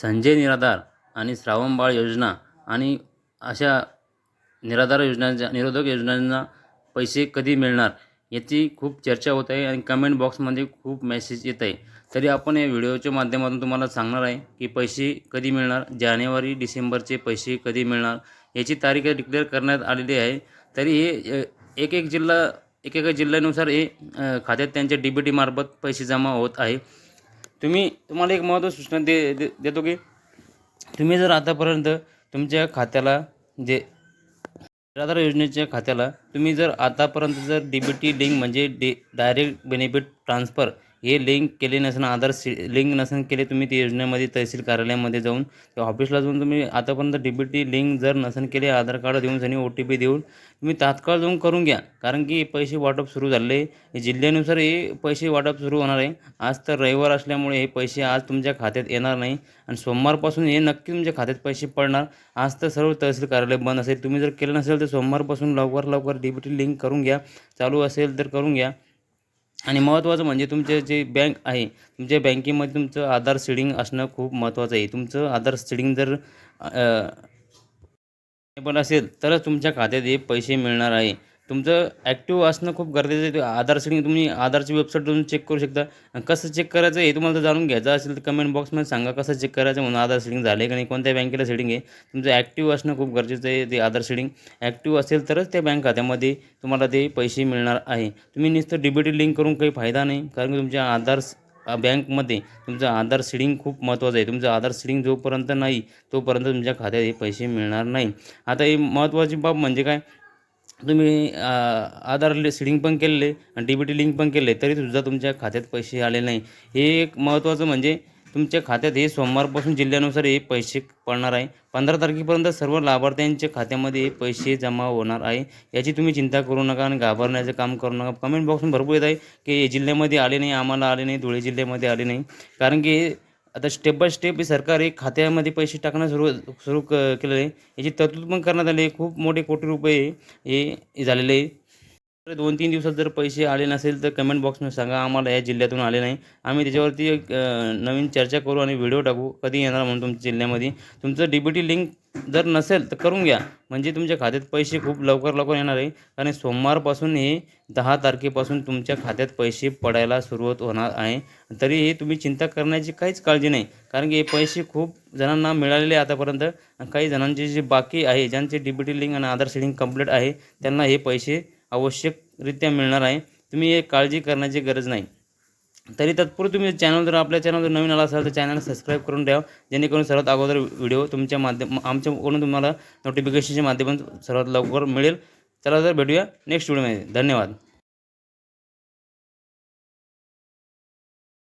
संजय निराधार आणि श्रावणबाळ योजना आणि अशा निराधार योजनांच्या निरोधक योजनांना पैसे कधी मिळणार याची खूप चर्चा होत आहे आणि कमेंट बॉक्समध्ये खूप मेसेज येत आहे. तरी आपण या व्हिडिओच्या माध्यमातून तुम्हाला सांगणार आहे की पैसे कधी मिळणार जानेवारी डिसेंबरचे पैसे कधी मिळणार याची तारीख डिक्लेअर करण्यात आलेली आहे. तरी हे एक एक जिल्हा एक जिल्ह्यानुसार हे खात्यात त्यांच्या डी बी टीमार्फत पैसे जमा होत आहे. तुम्ही तुम्हाला एक महत्त्वाची सूचना दे दे देतो की तुम्ही जर आतापर्यंत तुमच्या खात्याला जे निराधार योजनेच्या खात्याला तुम्ही जर आतापर्यंत जर डी बी टी लिंक म्हणजे डे डायरेक्ट बेनिफिट ट्रान्सफर हे लिंक केले नसेल आधार सी लिंक नसेल केले तुम्ही ते योजनेमध्ये तहसील कार्यालयामध्ये जाऊन. त्या ऑफिसला जाऊन तुम्ही आतापर्यंत डी बी टी लिंक जर नसेल केले आधार कार्ड देऊन आणि ओ टी पी देऊन तुम्ही तात्काळ जाऊन करून घ्या. कारण की पैसे वाटप सुरू झाले. जिल्ह्यानुसार हे पैसे वाटप सुरू होणार आहे. आज तर रविवार असल्यामुळे हे पैसे आज तुमच्या खात्यात येणार नाही. आणि सोमवारपासून हे नक्की तुमच्या खात्यात पैसे पडणार. आज तर सर्व तहसील कार्यालय बंद असेल. तुम्ही जर केलं नसेल तर सोमवारपासून लवकर लवकर डी बी टी लिंक करून घ्या. चालू असेल तर करून घ्या. आणि महत्त्वाचं म्हणजे तुमचे जे बँक आहे तुमच्या बँकेमध्ये तुमचं आधार सीडिंग असणं खूप महत्त्वाचं आहे. तुमचं आधार सीडिंग जर पण असेल तरच तुमच्या खात्यात हे पैसे मिळणार आहे. तुमचं ॲक्टिव्ह असणं खूप गरजेचं आहे. आधार सेटिंग तुम्ही आधारची वेबसाईट तुम्ही चेक करू शकता. कसं चेक करायचं हे तुम्हाला जाणून घ्यायचं असेल तर कमेंट बॉक्समध्ये सांगा कसं चेक करायचं म्हणून आधार सेटिंग झाले का नाही कोणत्या बँकेला सेटिंग आहे. तुमचं ॲक्टिव्ह असणं खूप गरजेचं आहे ते आधार सेटिंग ॲक्टिव्ह असेल तरच त्या बँक खात्यामध्ये तुम्हाला ते पैसे मिळणार आहे. तुम्ही नुसतं डी टी लिंक करून काही फायदा नाही कारण की तुमच्या आधार बँकमध्ये तुमचं आधार सीडिंग खूप महत्त्वाचं आहे. तुमचं आधार सीडिंग जोपर्यंत नाही तोपर्यंत तुमच्या खात्यात हे पैसे मिळणार नाही. आता ही महत्त्वाची बाब म्हणजे काय? तुम्ही आधारले सिडिंग पण केलेले आणि डी बी टी लिंक पण केले तरी सुद्धा तुमच्या खात्यात पैसे आले नाही. हे एक महत्त्वाचं म्हणजे तुमच्या खात्यात हे सोमवारपासून जिल्ह्यानुसार हे पैसे पडणार आहे. पंधरा तारखेपर्यंत सर्व लाभार्थ्यांच्या खात्यामध्ये हे पैसे जमा होणार आहे. याची तुम्ही चिंता करू नका आणि घाबरण्याचं काम करू नका. कमेंट बॉक्समध्ये भरपूर येत आहे की हे जिल्ह्यामध्ये आले नाही आम्हाला आले नाही धुळे जिल्ह्यामध्ये आले नाही. कारण की हे आता स्टेप बाय स्टेप हे सरकार एक खात्यामध्ये पैसे टाकणं सुरू सुरू क केलेलं आहे. याची तरतूद पण करण्यात आली आहे. खूप मोठे कोटी रुपये हे झालेले आहे. तर दोन तीन दिवसात जर पैसे आले नसेल तर कमेंट बॉक्समध्ये सांगा. आम्हाला या जिल्ह्यातून आले नाही. आम्ही त्याच्यावरती एक नवीन चर्चा करू आणि व्हिडिओ टाकू. कधी येणार म्हणून तुमच्या जिल्ह्यामध्ये. तुमचं डी बी टी लिंक जर नसेल तर करून घ्या. म्हणजे तुमच्या खात्यात पैसे खूप लवकर लवकर येणार आहे. कारण सोमवारपासून हे दहा तारखेपासून तुमच्या खात्यात पैसे पडायला सुरुवात होणार आहे. तरी हे तुम्ही चिंता करण्याची काहीच काळजी नाही. कारण की हे पैसे खूप जणांना मिळालेले आतापर्यंत. काही जणांचे जे बाकी आहे ज्यांचे डी बी टी लिंक आणि आधार लिंक कंप्लीट आहे त्यांना हे पैसे आवश्यकरित्या मिळणार आहे. तुम्ही हे काळजी करण्याची गरज नाही. तरी तत्पूर्वी तुम्ही चॅनल जर आपल्या चॅनल जर नवीन आला असाल तर चॅनल सबस्क्राईब करून द्या जेणेकरून सर्वात अगोदर व्हिडिओ तुमच्या माध्यम आमच्याकडून तुम्हाला नोटिफिकेशनच्या माध्यमातून सर्वात लवकर मिळेल. चला तर भेटूया नेक्स्ट व्हिडिओमध्ये धन्यवाद.